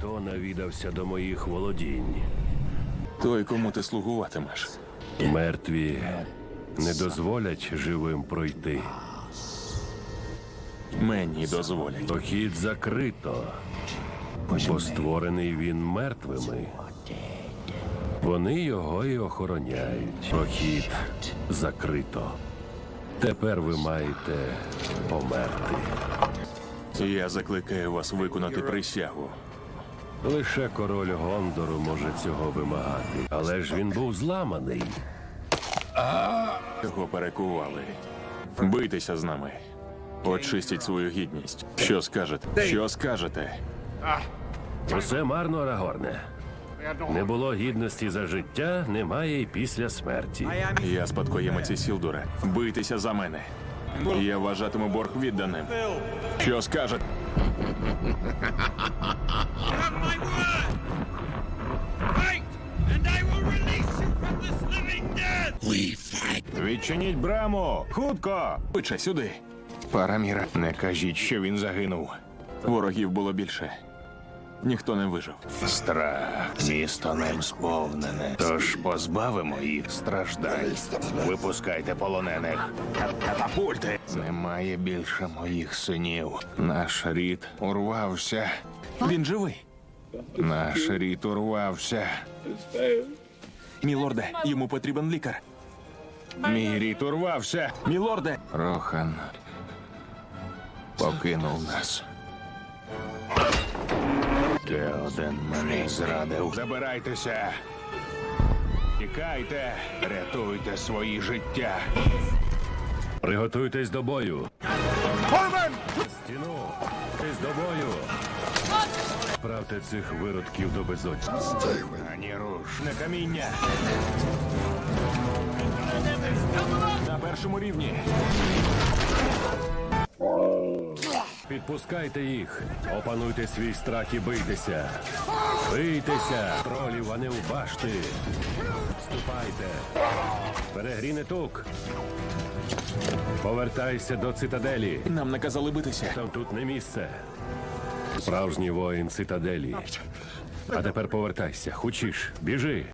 Хто навідався до моїх володінь? Той, кому ти слугуватимеш. Мертві не дозволять живим пройти. Мені дозволять. Прохід закрито, бо створений він мертвими. Вони його і охороняють. Прохід закрито. Тепер ви маєте померти. Я закликаю вас виконати присягу. Лише король Гондору може цього вимагати. Але ж він був зламаний. Його перекували. Бийтеся з нами. Очистіть свою гідність. Що скажете? Що скажете? Усе марно, Рагорне. Не було гідності за життя, немає і після смерті. Я спадкоємець Сілдура. Бийтеся за мене. Я вважатиму борг відданим. Що скажете? Відчиніть браму! Хутко! Швидше сюди. Параміра, не кажіть, що він загинув. Ворогів було більше. Ніхто не вижив. Страх, місто ним сповнене. Тож позбавимо їх страждань. Випускайте полонених. Катапульти! Немає більше моїх синів. Наш рід урвався. Він живий. Наш рід урвався. Мілорде, йому потрібен лікар. Мій рід урвався. Мілорде! Рохан покинув нас. Теоден мене зрадив. Забирайтеся. Тікайте, рятуйте свої життя. Приготуйтесь до бою. Стіну! Тись до бою! Правте цих виродків до безодні. Ані руш, не каміння. На першому рівні. Підпускайте їх, опануйте свій страх і бийтеся. Бийтеся, тролів, а не в башти. Вступайте. Перегріне тук. Повертайся до цитаделі. Нам наказали битися. Там тут не місце. Справжній воїн цитаделі. А тепер повертайся, хочеш, біжи.